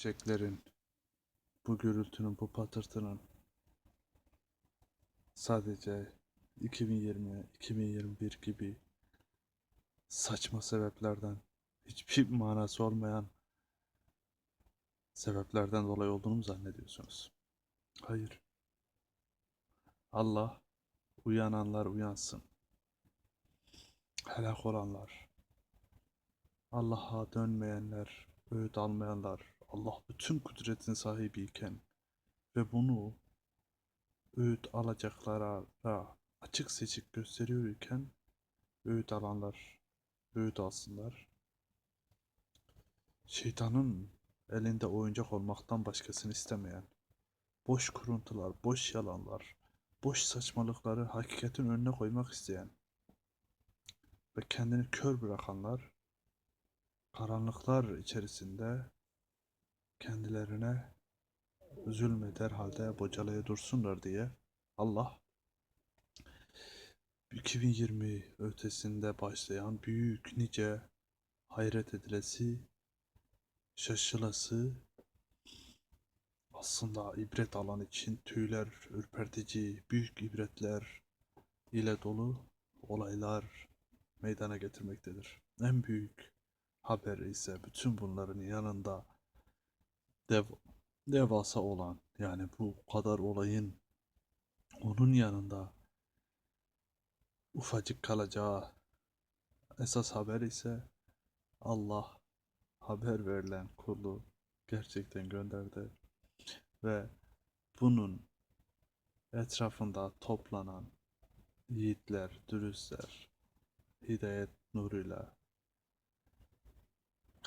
fişeklerin, bu gürültünün, bu patırtının sadece 2020, 2021 gibi saçma sebeplerden, hiçbir manası olmayan sebeplerden dolayı olduğunu mu zannediyorsunuz? Hayır. Allah uyananlar uyansın. Helak olanlar, Allah'a dönmeyenler, öğüt almayanlar, Allah bütün kudretin sahibiyken ve bunu öğüt alacaklara açık seçik gösteriyor iken öğüt alanlar öğüt alsınlar. Şeytanın elinde oyuncak olmaktan başkasını istemeyen, boş kuruntular, boş yalanlar, boş saçmalıkları hakikatin önüne koymak isteyen ve kendini kör bırakanlar karanlıklar içerisinde kendilerine zulmeder halde bocalaya dursunlar diye Allah 2020 ötesinde başlayan büyük nice hayret edilesi, şaşılası, aslında ibret alan için tüyler ürpertici büyük ibretler ile dolu olaylar meydana getirmektedir. En büyük haber ise bütün bunların yanında dev, devasa olan yani bu kadar olayın onun yanında ufacık kalacağı esas haber ise Allah haber verilen kulu gerçekten gönderdi ve bunun etrafında toplanan yiğitler, dürüstler, hidayet nuruyla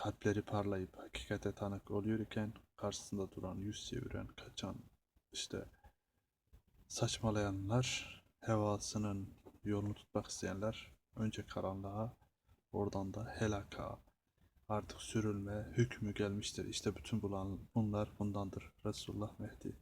kalpleri parlayıp hakikate tanık oluyor iken karşısında duran, yüz çeviren, kaçan, işte saçmalayanlar, hevasının yolunu tutmak isteyenler önce karanlığa, oradan da helaka, artık sürülme hükmü gelmiştir. İşte bütün bunlar bundandır. Resulullah Mehdi.